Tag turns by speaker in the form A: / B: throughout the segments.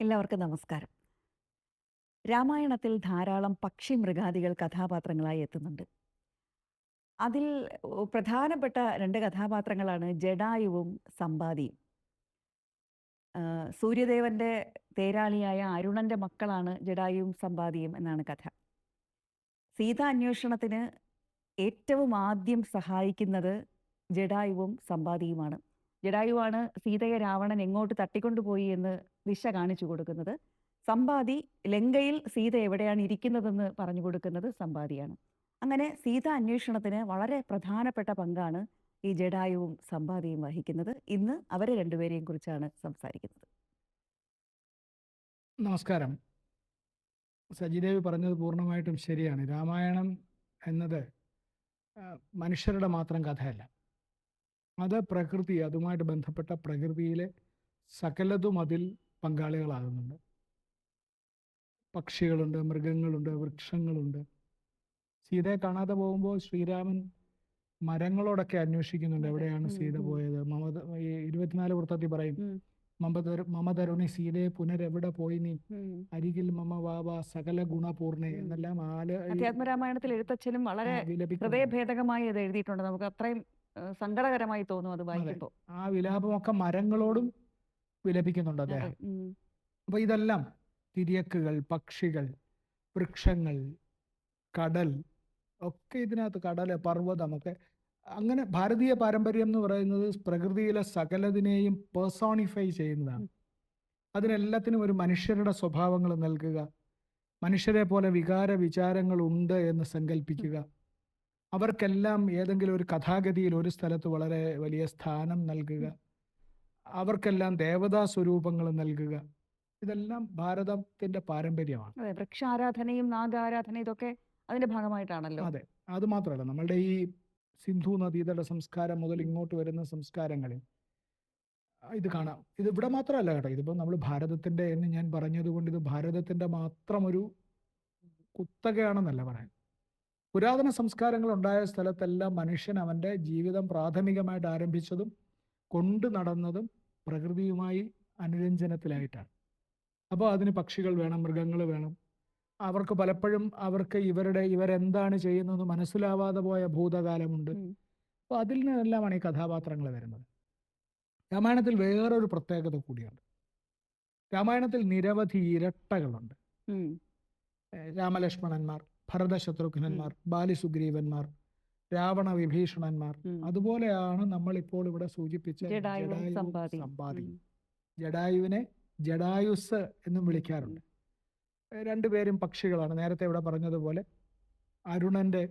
A: എല്ലാവർക്കും നമസ്കാരം. രാമായണത്തിൽ ധാരാളം പക്ഷി മൃഗാദികൾ കഥാപാത്രങ്ങളായി എത്തുന്നുണ്ട്. അതിൽ പ്രധാനപ്പെട്ട രണ്ട് കഥാപാത്രങ്ങളാണ് ജഡായുവും സമ്പാദിയും. സൂര്യദേവന്റെ തേരാളിയായ അരുണന്റെ മക്കളാണ് ജഡായുവും സമ്പാദിയും എന്നാണ് കഥ. സീത അന്വേഷണത്തിന് ഏറ്റവും ആദ്യം സഹായിക്കുന്നത് ജഡായുവും സമ്പാദിയുമാണ്. ജഡായുവാണ് സീതയെ രാവണൻ എങ്ങോട്ട് തട്ടിക്കൊണ്ടുപോയി എന്ന് ദിശ കാണിച്ചു കൊടുക്കുന്നത്. സമ്പാതി ലങ്കയിൽ സീത എവിടെയാണ് ഇരിക്കുന്നതെന്ന് പറഞ്ഞു കൊടുക്കുന്നത് സമ്പാതിയാണ് അങ്ങനെ സീത അന്വേഷണത്തിന് വളരെ പ്രധാനപ്പെട്ട പങ്കാണ് ഈ ജഡായുവും സമ്പാതിയും വഹിക്കുന്നത്. ഇന്ന് അവരെ രണ്ടുപേരെയും കുറിച്ചാണ് സംസാരിക്കുന്നത്.
B: നമസ്കാരം. സജിദേവി പറഞ്ഞത് പൂർണമായിട്ടും ശരിയാണ്. രാമായണം എന്നത് മനുഷ്യരുടെ മാത്രം കഥയല്ല. അത് പ്രകൃതി അതുമായിട്ട് ബന്ധപ്പെട്ട പ്രകൃതിയിലെ സകലതും അതിൽ പങ്കാളികളാകുന്നുണ്ട്. പക്ഷികളുണ്ട് മൃഗങ്ങളുണ്ട് വൃക്ഷങ്ങളുണ്ട്. സീതയെ കാണാതെ പോകുമ്പോൾ ശ്രീരാമൻ മരങ്ങളോടൊക്കെ അന്വേഷിക്കുന്നുണ്ട്. എവിടെയാണ് സീത. പോയത്? മമത ഇരുപത്തിനാല് വൃത്തത്തിൽ പറയും. മമതരു മമതരുണി സീതയെ പുനരെവിടെ പോയി നീ? അരികിൽ മമ വാവ സകല
A: ഗുണപൂർണ
B: എന്നെല്ലാം ആൽ
A: അധ്യാത്മരാമായണത്തിൽ എഴുത്തച്ഛനും വളരെ ഹൃദയഭേദകമായി അത് എഴുതിയിട്ടുണ്ട്. നമുക്ക് അത്രയും സങ്കടകരമായി തോന്നും അത്. വായിക്കുമ്പോൾ.
B: ആ വിലാപമൊക്കെ മരങ്ങളോടും വിലപിക്കുന്നുണ്ട് അദ്ദേഹം. അപ്പൊ ഇതെല്ലാം തിരിയക്കുകൾ പക്ഷികൾ വൃക്ഷങ്ങൾ കടൽ ഒക്കെ ഇതിനകത്ത് കടൽ പർവതം ഒക്കെ അങ്ങനെ ഭാരതീയ പാരമ്പര്യം എന്ന് പറയുന്നത് പ്രകൃതിയിലെ സകലതിനെയും പേഴ്സോണിഫൈ ചെയ്യുന്നതാണ്. അതിനെല്ലാത്തിനും ഒരു മനുഷ്യരുടെ സ്വഭാവങ്ങൾ നൽകുക. മനുഷ്യരെ പോലെ വികാര വിചാരങ്ങൾ ഉണ്ട് എന്ന് സങ്കല്പിക്കുക അവർക്കെല്ലാം ഏതെങ്കിലും ഒരു കഥാഗതിയിൽ ഒരു സ്ഥലത്ത് വളരെ വലിയ സ്ഥാനം നൽകുക. അവർക്കെല്ലാം ദേവതാ സ്വരൂപങ്ങൾ നൽകുക. ഇതെല്ലാം ഭാരതത്തിന്റെ പാരമ്പര്യമാണ്.
A: അതെ വൃക്ഷാരാധനയും നാഗാരാധനയും ഇതൊക്കെ അതിന്റെ ഭാഗമായിട്ടാണല്ലോ.
B: അതെ അത് മാത്രമല്ല നമ്മളുടെ ഈ സിന്ധു നദീതട സംസ്കാരം മുതൽ ഇങ്ങോട്ട് വരുന്ന സംസ്കാരങ്ങളിൽ ഇത് കാണാം. ഇത് ഇവിടെ മാത്രമല്ല കേട്ടോ ഇതിപ്പോ നമ്മൾ ഭാരതത്തിന്റെ എന്ന് ഞാൻ പറഞ്ഞതുകൊണ്ട് ഇത് ഭാരതത്തിന്റെ മാത്രം ഒരു കുത്തകയാണെന്നല്ല പറയാൻ. പുരാതന സംസ്കാരങ്ങൾ ഉണ്ടായ സ്ഥലത്തെല്ലാം മനുഷ്യൻ അവന്റെ ജീവിതം പ്രാഥമികമായിട്ട് ആരംഭിച്ചതും കൊണ്ടു നടന്നതും പ്രകൃതിയുമായി അനുരഞ്ജനത്തിലായിട്ടാണ്. അപ്പോൾ അതിന് പക്ഷികൾ വേണം മൃഗങ്ങൾ വേണം. അവർക്ക് പലപ്പോഴും അവർക്ക് ഇവരുടെ ഇവരെന്താണ് ചെയ്യുന്നത് മനസ്സിലാവാതെ പോയ ഭൂതകാലമുണ്ട്. അപ്പോൾ അതിൽ നിന്നെല്ലാമാണ് ഈ കഥാപാത്രങ്ങൾ വരുന്നത്. രാമായണത്തിൽ വേറൊരു പ്രത്യേകത കൂടിയുണ്ട്. രാമായണത്തിൽ നിരവധി ഇരട്ടകളുണ്ട്. രാമലക്ഷ്മണന്മാർ ഭരതശത്രുഘ്നന്മാർ ബാലിസുഗ്രീവന്മാർ രാവണ വിഭീഷണന്മാർ. അതുപോലെയാണ് നമ്മൾ ഇപ്പോൾ ഇവിടെ സൂചിപ്പിച്ച ജഡായു
A: സമ്പാദി
B: ജഡായുവിനെ ജഡായുസ് എന്നും വിളിക്കാറുണ്ട്. രണ്ടുപേരും പക്ഷികളാണ്. നേരത്തെ ഇവിടെ പറഞ്ഞതുപോലെ അരുണന്റെ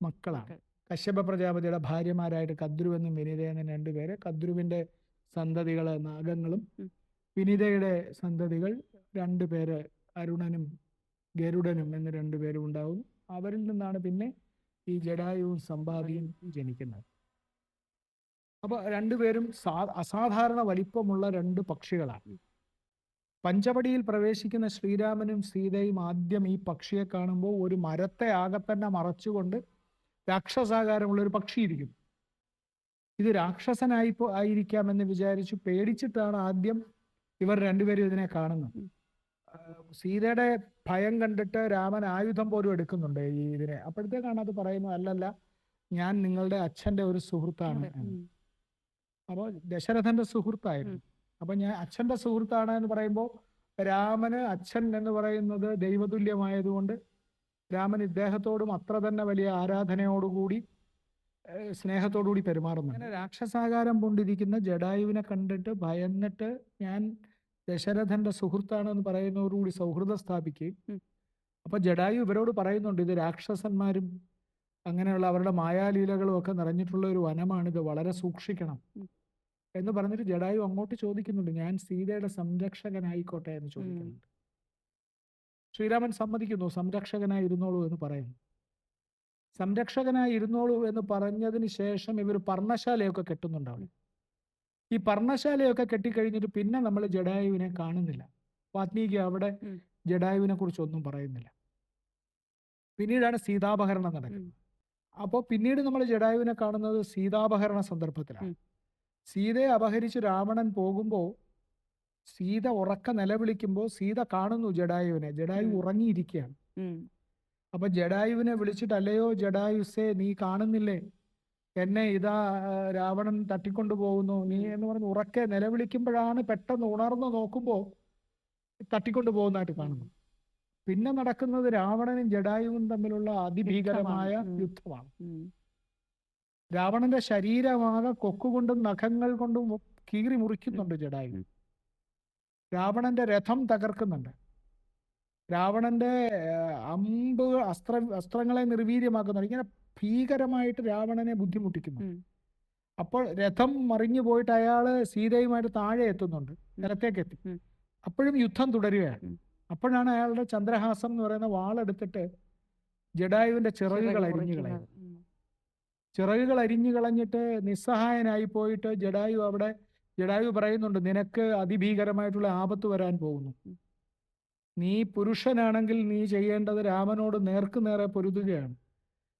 B: മക്കളാണ്. കശ്യപ പ്രജാപതിയുടെ ഭാര്യമാരായിട്ട് കദ്രു എന്നും വിനിത എന്നും രണ്ടുപേര് കദ്രുവിന്റെ സന്തതികൾ നാഗങ്ങളും. വിനിതയുടെ സന്തതികൾ രണ്ടുപേര് അരുണനും ഗരുഡനും എന്ന് രണ്ടുപേരും ഉണ്ടാവും. അവരിൽ നിന്നാണ് പിന്നെ ഈ ജഡായുവും സമ്പാദിയും ജനിക്കുന്നത്. അപ്പൊ രണ്ടുപേരും സാ അസാധാരണ വലിപ്പമുള്ള രണ്ട് പക്ഷികളാണ്. പഞ്ചവടിയിൽ പ്രവേശിക്കുന്ന ശ്രീരാമനും സീതയും ആദ്യം ഈ പക്ഷിയെ കാണുമ്പോൾ ഒരു മരത്തെ ആകെ തന്നെ മറച്ചുകൊണ്ട് രാക്ഷസാകാരമുള്ള ഒരു പക്ഷി ഇരിക്കും ഇത് രാക്ഷസനായി ആയിരിക്കാമെന്ന് വിചാരിച്ചു പേടിച്ചിട്ടാണ് ആദ്യം ഇവർ രണ്ടുപേരും ഇതിനെ കാണുന്നത്. സീതയുടെ ഭയം കണ്ടിട്ട് രാമൻ ആയുധം പോലും എടുക്കുന്നുണ്ട് ഈ ഇതിനെ. അപ്പോഴത്തേക്കാണ് അത് പറയുന്നത് അല്ലല്ല ഞാൻ നിങ്ങളുടെ അച്ഛന്റെ ഒരു സുഹൃത്താണ്. അപ്പോൾ ദശരഥന്റെ സുഹൃത്തായിരുന്നു. അപ്പൊ ഞാൻ അച്ഛന്റെ സുഹൃത്താണ് എന്ന് പറയുമ്പോൾ രാമന് അച്ഛൻ എന്ന് പറയുന്നത് ദൈവതുല്യമായതുകൊണ്ട് രാമൻ ഇദ്ദേഹത്തോടും അത്ര തന്നെ വലിയ ആരാധനയോടുകൂടി സ്നേഹത്തോടുകൂടി പെരുമാറുന്നു അങ്ങനെ രാക്ഷസാകാരം കൊണ്ടിരിക്കുന്ന ജഡായുവിനെ കണ്ടിട്ട് ഭയന്നിട്ട് ഞാൻ ദശരഥന്റെ സുഹൃത്താണെന്ന് എന്ന് പറയുന്നതോടുകൂടി സൗഹൃദം സ്ഥാപിക്കുകയും. അപ്പൊ ജഡായു ഇവരോട് പറയുന്നുണ്ട് ഇത് രാക്ഷസന്മാരും അങ്ങനെയുള്ള അവരുടെ മായാലീലകളും ഒക്കെ നിറഞ്ഞിട്ടുള്ള ഒരു വനമാണ് ഇത് വളരെ സൂക്ഷിക്കണം. എന്ന് പറഞ്ഞിട്ട് ജഡായു അങ്ങോട്ട് ചോദിക്കുന്നുണ്ട് ഞാൻ സീതയുടെ സംരക്ഷകനായിക്കോട്ടെ? എന്ന് ചോദിക്കുന്നുണ്ട്. ശ്രീരാമൻ സമ്മതിക്കുന്നു സംരക്ഷകനായി ഇരുന്നോളൂ എന്ന് പറയുന്നു. സംരക്ഷകനായി ഇരുന്നോളൂ എന്ന് പറഞ്ഞതിന് ശേഷം ഇവർ പർണശാലയൊക്കെ കെട്ടുന്നുണ്ട് അവിടെ. ഈ പർണശാലയൊക്കെ കെട്ടിക്കഴിഞ്ഞിട്ട് പിന്നെ നമ്മൾ ജഡായുവിനെ കാണുന്നില്ല. വാത്മീകി അവിടെ. ജഡായുവിനെ കുറിച്ച് ഒന്നും പറയുന്നില്ല. പിന്നീടാണ് സീതാപഹരണം നടക്കുന്നത്. അപ്പോൾ പിന്നീട് നമ്മൾ ജഡായുവിനെ കാണുന്നത് സീതാപഹരണ സന്ദർഭത്തിലാണ്. സീതയെ അപഹരിച്ച് രാവണൻ പോകുമ്പോൾ സീത ഉറക്ക നിലവിളിക്കുമ്പോൾ സീത കാണുന്നു ജഡായുവിനെ. ജഡായു. ഉറങ്ങിയിരിക്കുകയാണ്. അപ്പൊ ജഡായുവിനെ വിളിച്ചിട്ട് അല്ലയോ ജഡായുസേ നീ കാണുന്നില്ലേ? എന്നെ ഇതാ രാവണൻ തട്ടിക്കൊണ്ടു പോകുന്നു. നീ എന്ന് പറഞ്ഞ് ഉറക്കെ നിലവിളിക്കുമ്പോഴാണ് പെട്ടെന്ന് ഉണർന്നു നോക്കുമ്പോൾ തട്ടിക്കൊണ്ടു പോകുന്നതായിട്ട് കാണുന്നു. പിന്നെ നടക്കുന്നത് രാവണനും ജഡായുവും തമ്മിലുള്ള അതിഭീകരമായ യുദ്ധമാണ്. രാവണന്റെ ശരീരമാകെ കൊക്കുകൊണ്ടും നഖങ്ങൾ കൊണ്ടും കീറി മുറിക്കുന്നുണ്ട് ജഡായു. രാവണന്റെ രഥം തകർക്കുന്നുണ്ട്. രാവണന്റെ അമ്പ് അസ്ത്ര അസ്ത്രങ്ങളെ നിർവീര്യമാക്കുന്നുണ്ട്. ഇങ്ങനെ ഭീകരമായിട്ട് രാവണനെ ബുദ്ധിമുട്ടിക്കുന്നു. അപ്പോൾ രഥം മറിഞ്ഞു പോയിട്ട് അയാൾ സീതയുമായിട്ട് താഴെ എത്തുന്നുണ്ട്. നിലത്തേക്ക് എത്തി. അപ്പോഴും യുദ്ധം തുടരുകയാണ്. അപ്പോഴാണ് അയാളുടെ ചന്ദ്രഹാസം എന്ന് പറയുന്ന വാളെടുത്തിട്ട് ജഡായുവിന്റെ ചിറകുകൾ
A: ചിറക്
B: അരിഞ്ഞു
A: കളയുന്നത്
B: ചിറകുകൾ അരിഞ്ഞു കളഞ്ഞിട്ട് നിസ്സഹായനായി പോയിട്ട് ജഡായു അവിടെ ജഡായു പറയുന്നുണ്ട് നിനക്ക് അതിഭീകരമായിട്ടുള്ള ആപത്ത് വരാൻ പോകുന്നു. നീ പുരുഷനാണെങ്കിൽ നീ ചെയ്യേണ്ടത് രാമനോട് നേർക്കുനേരെ പൊരുതുകയാണ്.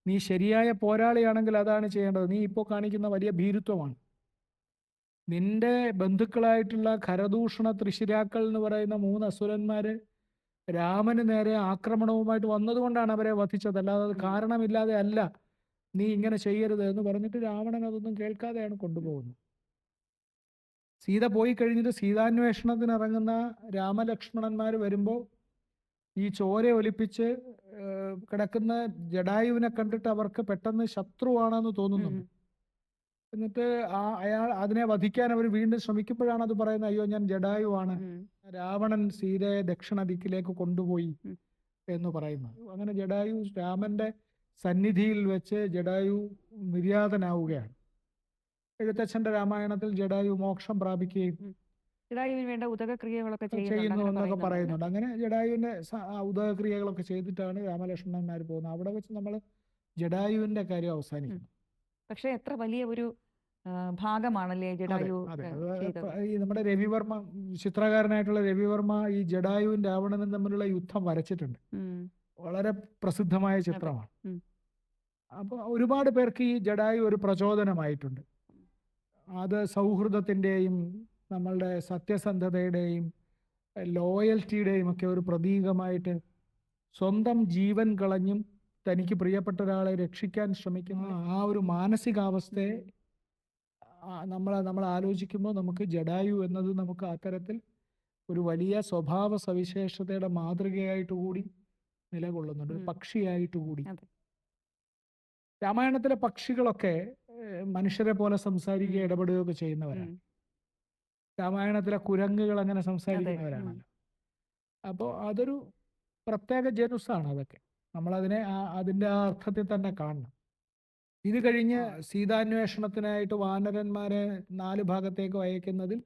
B: നീ ശരിയായ പോരാളിയാണെങ്കിൽ അതാണ് ചെയ്യേണ്ടത്. നീ ഇപ്പോൾ കാണിക്കുന്ന വലിയ ഭീരുത്വമാണ്. നിന്റെ ബന്ധുക്കളായിട്ടുള്ള ഖരദൂഷണ തൃശിരാക്കൾ എന്ന് പറയുന്ന മൂന്ന് അസുരന്മാര് രാമന് നേരെ ആക്രമണവുമായിട്ട് വന്നതുകൊണ്ടാണ് അവരെ വധിച്ചത്. അല്ലാതെ അത് കാരണമില്ലാതെ അല്ല. നീ ഇങ്ങനെ ചെയ്യരുത് എന്ന് പറഞ്ഞിട്ട് രാവണൻ അതൊന്നും കേൾക്കാതെയാണ് കൊണ്ടുപോകുന്നത്. സീത പോയി കഴിഞ്ഞിട്ട് സീതാന്വേഷണത്തിന് ഇറങ്ങുന്ന രാമലക്ഷ്മണന്മാർ വരുമ്പോൾ ഈ ചോര ഒലിപ്പിച്ച് കിടക്കുന്ന ജഡായുവിനെ കണ്ടിട്ട് അവർക്ക് പെട്ടെന്ന് ശത്രുവാണെന്ന് തോന്നുന്നുണ്ട്. എന്നിട്ട് ആ അയാൾ അതിനെ വധിക്കാൻ അവർ വീണ്ടും ശ്രമിക്കുമ്പോഴാണ് അത് പറയുന്നത് അയ്യോ ഞാൻ ജഡായുവാണ്. രാവണൻ സീതയെ ദക്ഷിണ ദിക്കിലേക്ക് കൊണ്ടുപോയി. എന്ന് പറയുന്നത്. അങ്ങനെ ജഡായു രാമന്റെ സന്നിധിയിൽ വെച്ച് ജഡായു നിര്യാതനാവുകയാണ്. എഴുത്തച്ഛന്റെ രാമായണത്തിൽ ജഡായു മോക്ഷം പ്രാപിക്കുകയും
A: ജഡായുവിന് വേണ്ട ഉദകക്രിയകളൊക്കെ
B: ചെയ്യുന്നു എന്നൊക്കെ
A: പറയുന്നുണ്ട്.
B: അങ്ങനെ ജഡായുവിന്റെ ഉദകക്രിയകളൊക്കെ ചെയ്തിട്ടാണ് രാമലക്ഷ്മണന്മാർ പോകുന്നത്. അവിടെ വെച്ച് നമ്മൾ ജഡായുവിന്റെ കാര്യം അവസാനിക്കുന്നു.
A: പക്ഷെ എത്ര വലിയ ഒരു ഭാഗമാണല്ലേ ജഡായു
B: നമ്മുടെ രവിവർമ്മ ചിത്രകാരനായിട്ടുള്ള രവിവർമ്മ ഈ ജഡായുവും രാവണനും തമ്മിലുള്ള യുദ്ധം വരച്ചിട്ടുണ്ട്. വളരെ പ്രസിദ്ധമായ ചിത്രമാണ്.
A: അപ്പൊ
B: അപ്പോൾ ഒരുപാട് പേർക്ക് ഈ ജഡായു ഒരു പ്രചോദനമായിട്ടുണ്ട്. അത് സൗഹൃദത്തിന്റെയും നമ്മളുടെ സത്യസന്ധതയുടെയും ലോയൽറ്റിയുടെയും ഒക്കെ ഒരു പ്രതീകമായിട്ട് സ്വന്തം ജീവൻ കളഞ്ഞും തനിക്ക് പ്രിയപ്പെട്ട ഒരാളെ രക്ഷിക്കാൻ ശ്രമിക്കുന്ന ആ ഒരു മാനസികാവസ്ഥയെ നമ്മൾ നമ്മൾ ആലോചിക്കുമ്പോൾ നമുക്ക് ജഡായു എന്നത് നമുക്ക് അത്തരത്തിൽ ഒരു വലിയ സ്വഭാവ സവിശേഷതയുടെ മാതൃകയായിട്ട് കൂടി നിലകൊള്ളുന്നുണ്ട് പക്ഷിയായിട്ട് കൂടി രാമായണത്തിലെ പക്ഷികളൊക്കെ മനുഷ്യരെ പോലെ സംസാരിക്കുക. ഇടപെടുകയൊക്കെ ചെയ്യുന്നവരാണ്. രാമായണത്തിലെ കുരങ്ങുകൾ അങ്ങനെ. സംസാരിക്കുന്നവരാണല്ലോ. അപ്പോൾ അതൊരു പ്രത്യേക ജനുസാണ് അതൊക്കെ. നമ്മളതിനെ അതിന്റെ ആ അർത്ഥത്തിൽ തന്നെ കാണണം. ഇത് കഴിഞ്ഞ് സീതാന്വേഷണത്തിനായിട്ട് വാനരന്മാരെ നാല് ഭാഗത്തേക്ക് അയക്കുന്നതിൽ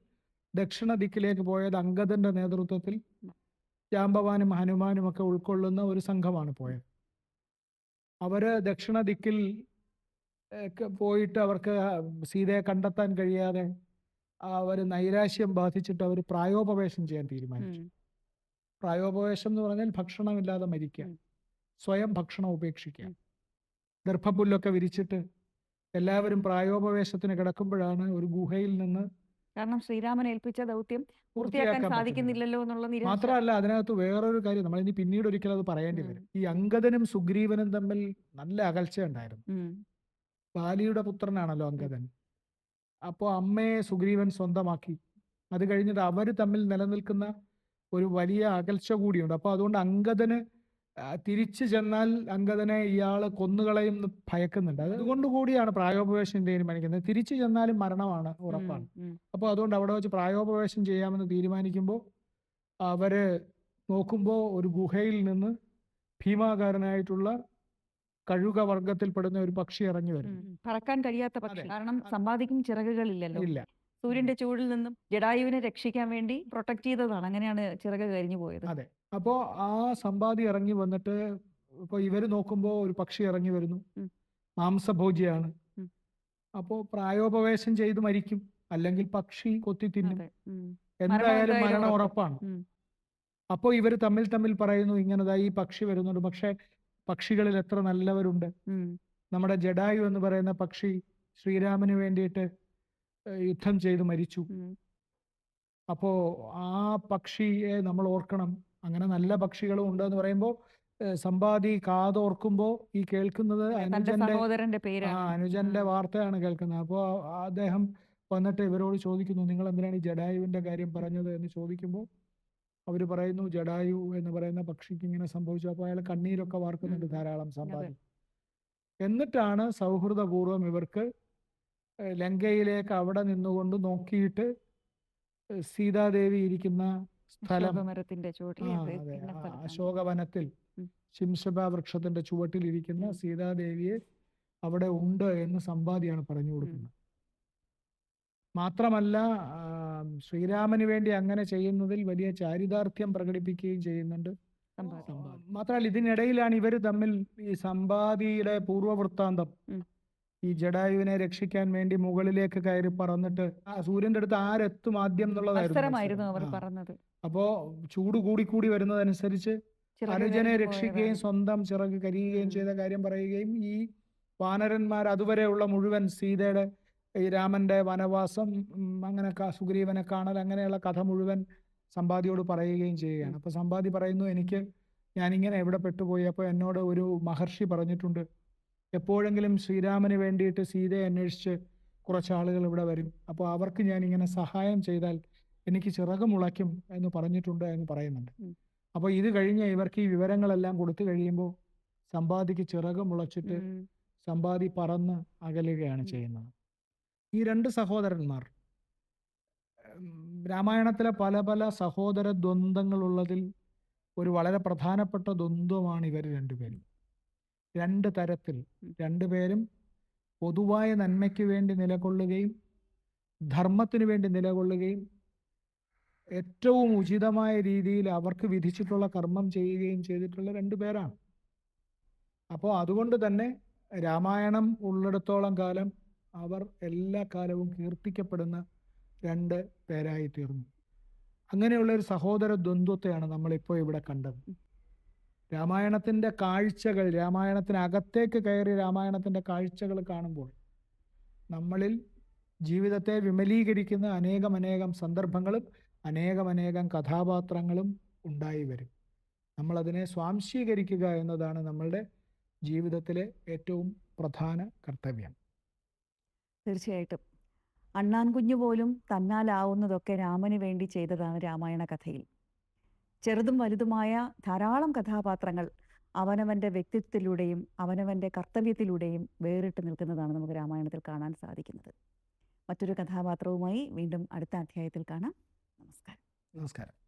B: ദക്ഷിണ ദിക്കിലേക്ക് പോയത് അങ്കദന്റെ നേതൃത്വത്തിൽ ജാമ്പവാനും ഹനുമാനും ഒക്കെ ഉൾക്കൊള്ളുന്ന ഒരു സംഘമാണ് പോയത്. അവർ ദക്ഷിണ ദിക്കിൽ പോയിട്ട് അവർക്ക് സീതയെ കണ്ടെത്താൻ കഴിയാതെ അവർ നൈരാശ്യം ബാധിച്ചിട്ട് അവർ പ്രായോപവേശം ചെയ്യാൻ തീരുമാനിച്ചു. പ്രായോപവേശം എന്ന് പറഞ്ഞാൽ ഭക്ഷണമില്ലാതെ മരിക്കുക സ്വയം ഭക്ഷണം ഉപേക്ഷിക്കുക ഗർഭപുല്ലൊക്കെ വിരിച്ചിട്ട് എല്ലാവരും പ്രായോപവേശത്തിന് കിടക്കുമ്പോഴാണ് ഒരു ഗുഹയിൽ നിന്ന്
A: കാരണം ശ്രീരാമൻ ഏൽപ്പിച്ച ദൗത്യം പൂർത്തിയാക്കാൻ സാധിക്കുന്നില്ലല്ലോ എന്നുള്ള
B: മാത്രമല്ല അതിനകത്ത് വേറൊരു കാര്യം നമ്മൾ ഇനി പിന്നീട് ഒരിക്കലും അത് പറയേണ്ടി. വരും. ഈ അങ്കദനും സുഗ്രീവനും തമ്മിൽ നല്ല അകൽച്ച ഉണ്ടായിരുന്നു. ബാലിയുടെ പുത്രനാണല്ലോ അങ്കദൻ അപ്പോൾ അമ്മയെ സുഗ്രീവൻ സ്വന്തമാക്കി. അത് കഴിഞ്ഞിട്ട് അവർ തമ്മിൽ നിലനിൽക്കുന്ന ഒരു വലിയ അകൽച്ച കൂടിയുണ്ട്. അപ്പോൾ അതുകൊണ്ട് അങ്കദന് തിരിച്ചു ചെന്നാൽ അങ്കദനെ ഇയാൾ കൊന്നുകളയും എന്ന് ഭയക്കുന്നുണ്ട്. അതുകൊണ്ട് കൂടിയാണ് പ്രായോപവേശം തീരുമാനിക്കുന്നത് തിരിച്ചു ചെന്നാലും മരണമാണ് ഉറപ്പാണ്. അപ്പോൾ അതുകൊണ്ട് അവിടെ വെച്ച് പ്രായോപവേശം ചെയ്യാമെന്ന് തീരുമാനിക്കുമ്പോൾ അവർ നോക്കുമ്പോൾ ഒരു ഗുഹയിൽ നിന്ന് ഭീമാകാരനായിട്ടുള്ള കഴുക വർഗത്തിൽപ്പെടുന്ന ഒരു പക്ഷി ഇറങ്ങി വരും
A: പറക്കാൻ കഴിയാത്ത പക്ഷി. കാരണം സമ്പാദിക്കും ചിറകുകളില്ലല്ലോ.
B: ഇല്ല.
A: സൂര്യന്റെ ചൂടിൽ നിന്നും ജഡായുവിനെ രക്ഷിക്കാൻ വേണ്ടി പ്രൊട്ടക്ട് ചെയ്തതാണ്. അങ്ങനെയാണ് ചിറക് കരിഞ്ഞു പോയത്.
B: അതെ. അപ്പോ ആ സമ്പാദി ഇറങ്ങി വന്നിട്ട് ഇപ്പൊ ഇവർ നോക്കുമ്പോ ഒരു പക്ഷി ഇറങ്ങി വരുന്നു. മാംസഭോജിയാണ്. അപ്പോ പ്രായോപവേശം ചെയ്ത് മരിക്കും. അല്ലെങ്കിൽ പക്ഷി കൊത്തി തിന്നും. എന്തായാലും മരണം ഉറപ്പാണ്.
A: അപ്പോ
B: അപ്പോൾ ഇവർ തമ്മിൽ തമ്മിൽ പറയുന്നു ഇങ്ങനെതായി ഈ പക്ഷി വരുന്നുണ്ട്. പക്ഷേ പക്ഷികളിൽ എത്ര നല്ലവരുണ്ട്. നമ്മുടെ ജഡായു എന്ന് പറയുന്ന പക്ഷി ശ്രീരാമന് വേണ്ടിയിട്ട് യുദ്ധം ചെയ്ത് മരിച്ചു. അപ്പോ ആ പക്ഷിയെ നമ്മൾ ഓർക്കണം. അങ്ങനെ നല്ല പക്ഷികളും ഉണ്ട് എന്ന് പറയുമ്പോൾ സമ്പാദി കാതോർക്കുമ്പോ ഈ കേൾക്കുന്നത് അനുജന്റെ ആ അനുജന്റെ. വാർത്തയാണ് കേൾക്കുന്നത്. അപ്പോൾ അദ്ദേഹം വന്നിട്ട് ഇവരോട് ചോദിക്കുന്നു നിങ്ങൾ എന്തിനാണ് ഈ ജഡായുവിന്റെ കാര്യം പറഞ്ഞത്? എന്ന് ചോദിക്കുമ്പോൾ അവർ പറയുന്നു ജഡായു എന്ന് പറയുന്ന പക്ഷിക്ക് ഇങ്ങനെ സംഭവിച്ചു. അപ്പോൾ അയാൾ കണ്ണീരൊക്കെ വാർക്കുന്നുണ്ട് ധാരാളം
A: അതെ.
B: സമ്പാദി എന്നിട്ടാണ് സൗഹൃദപൂർവം ഇവർക്ക് ലങ്കയിലേക്ക് അവിടെ നിന്നുകൊണ്ട് നോക്കിയിട്ട് സീതാദേവി ഇരിക്കുന്ന സ്ഥലം. അശോകവനത്തിൽ ശിംശഭ വൃക്ഷത്തിന്റെ ചുവട്ടിൽ
A: ഇരിക്കുന്ന
B: സീതാദേവിയെ അവിടെ ഉണ്ട് എന്ന് സമ്പാദിയാണ് പറഞ്ഞു കൊടുക്കുന്നത്. മാത്രമല്ല ശ്രീരാമന് വേണ്ടി അങ്ങനെ ചെയ്യുന്നതിൽ വലിയ ചാരിതാർത്ഥ്യം പ്രകടിപ്പിക്കുകയും ചെയ്യുന്നുണ്ട്. മാത്രമല്ല ഇതിനിടയിലാണ് ഇവർ തമ്മിൽ ഈ സമ്പാദിയുടെ
A: പൂർവവൃത്താന്തം.
B: ഈ ജഡായുവിനെ രക്ഷിക്കാൻ വേണ്ടി മുകളിലേക്ക് കയറി പറന്നിട്ട് സൂര്യന്റെ അടുത്ത് ആരെത്തും ആദ്യം എന്നുള്ളതായിരുന്നു അപ്പോ ചൂട് കൂടി കൂടി വരുന്നതനുസരിച്ച് അനുജനെ രക്ഷിക്കുകയും സ്വന്തം ചിറക് കരിയുകയും ചെയ്ത കാര്യം പറയുകയും ഈ വാനരന്മാർ അതുവരെയുള്ള മുഴുവൻ സീതയുടെ ഈ രാമന്റെ വനവാസം അങ്ങനെ സുഗ്രീവനെ കാണൽ അങ്ങനെയുള്ള കഥ മുഴുവൻ സമ്പാദിയോട് പറയുകയും ചെയ്യുകയാണ്. അപ്പൊ സമ്പാദി പറയുന്നു എനിക്ക് ഞാനിങ്ങനെ എവിടെ പെട്ടുപോയി? അപ്പോൾ എന്നോട് ഒരു മഹർഷി പറഞ്ഞിട്ടുണ്ട് എപ്പോഴെങ്കിലും ശ്രീരാമന് വേണ്ടിയിട്ട് സീതയെ അന്വേഷിച്ച് കുറച്ച് ആളുകൾ ഇവിടെ വരും. അപ്പോൾ അവർക്ക് ഞാൻ ഇങ്ങനെ സഹായം ചെയ്താൽ എനിക്ക് ചിറക് മുളയ്ക്കും എന്ന് പറഞ്ഞിട്ടുണ്ട് എന്ന് പറയുന്നുണ്ട്. അപ്പോൾ ഇത് കഴിഞ്ഞ് ഇവർക്ക് ഈ വിവരങ്ങളെല്ലാം കൊടുത്തു കഴിയുമ്പോൾ സമ്പാദിക്ക് ചിറക് മുളച്ചിട്ട് സമ്പാദി പറന്ന് അകലുകയാണ് ചെയ്യുന്നത്. ഈ രണ്ട് സഹോദരന്മാർ രാമായണത്തിലെ പല പല സഹോദര ദ്വന്ദ്ങ്ങളുള്ളതിൽ ഒരു വളരെ പ്രധാനപ്പെട്ട ദ്വന്ദ്വമാണ് ഇവർ രണ്ടുപേരും. രണ്ട് തരത്തിൽ രണ്ടുപേരും പൊതുവായ നന്മയ്ക്ക് വേണ്ടി നിലകൊള്ളുകയും ധർമ്മത്തിന് വേണ്ടി നിലകൊള്ളുകയും ഏറ്റവും ഉചിതമായ രീതിയിൽ അവർക്ക് വിധിച്ചിട്ടുള്ള കർമ്മം ചെയ്യുകയും ചെയ്തിട്ടുള്ള രണ്ടു പേരാണ്. അപ്പോൾ അതുകൊണ്ട് തന്നെ രാമായണം ഉള്ളിടത്തോളം കാലം അവർ എല്ലാ കാലവും കീർത്തിക്കപ്പെടുന്ന രണ്ട് പേരായി തീർന്നു അങ്ങനെയുള്ള ഒരു സഹോദര ദ്വന്ദ്വത്തെയാണ് നമ്മളിപ്പോൾ ഇവിടെ കണ്ടത്. രാമായണത്തിന്റെ കാഴ്ചകൾ രാമായണത്തിനകത്തേക്ക് കയറി രാമായണത്തിന്റെ കാഴ്ചകൾ കാണുമ്പോൾ നമ്മളിൽ ജീവിതത്തെ വിമലീകരിക്കുന്ന അനേകം അനേകം സന്ദർഭങ്ങളും അനേകം അനേകം കഥാപാത്രങ്ങളും ഉണ്ടായി വരും. നമ്മളതിനെ സ്വാംശീകരിക്കുക എന്നതാണ് നമ്മളുടെ ജീവിതത്തിലെ ഏറ്റവും പ്രധാന കർത്തവ്യം.
A: തീർച്ചയായിട്ടും. അണ്ണാൻ കുഞ്ഞു പോലും തന്നാലാവുന്നതൊക്കെ രാമന് വേണ്ടി ചെയ്തതാണ് രാമായണ കഥയിൽ. ചെറുതും വലുതുമായ ധാരാളം കഥാപാത്രങ്ങൾ അവനവന്റെ വ്യക്തിത്വത്തിലൂടെയും അവനവന്റെ കർത്തവ്യത്തിലൂടെയും വേറിട്ട് നിൽക്കുന്നതാണ് നമുക്ക് രാമായണത്തിൽ കാണാൻ സാധിക്കുന്നത്. മറ്റൊരു കഥാപാത്രവുമായി വീണ്ടും അടുത്ത അധ്യായത്തിൽ കാണാം. നമസ്കാരം.
B: നമസ്കാരം.